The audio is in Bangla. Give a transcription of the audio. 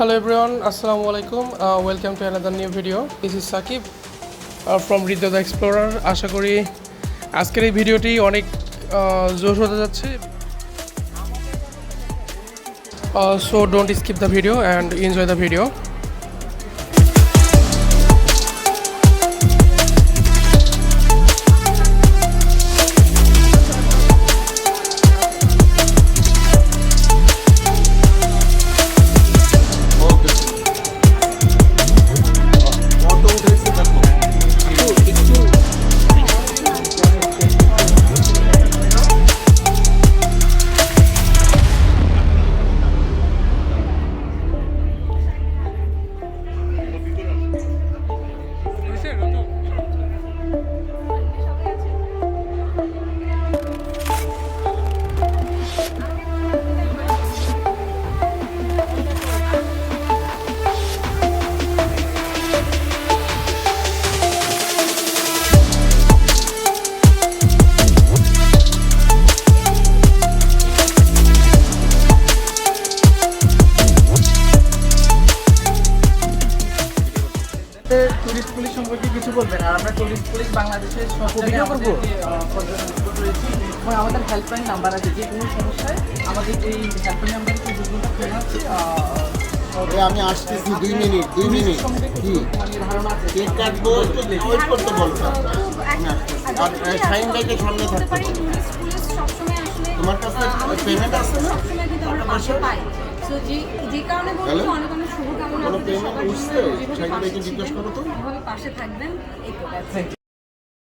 Hello everyone, Assalamu alaikum. Uh, welcome to another new video. This is Sakib uh, from Rito the Explorer. আশা করি আজকের এই ভিডিওটি অনেক জোশ হতে যাচ্ছে so don't skip the video and enjoy the video tourist police সম্পর্কে কিছু বলবেন? আর আমরা টুরিস্ট পুলিশ বাংলাদেশের সব জায়গায় করব? আমাদের, হেল্পলাইন নাম্বার আছে যে কোনো সমস্যায় আমাদের এই হেল্পলাইন নাম্বারে কি আছে আমি আসতেছি দুই মিনিট দুই মিনিট। কি? ধারণা আছে? কেক কাটবো ওয়েট করতে বলো শাহিন ভাইকে সামনে থাকতে। তোমার কাছে payment আছে? না? Hello? কোনো পেমেন্ট উঠছে শাহিন ভাইকে জিজ্ঞেস করো তো পাশে থাকবেন এই তো that's it.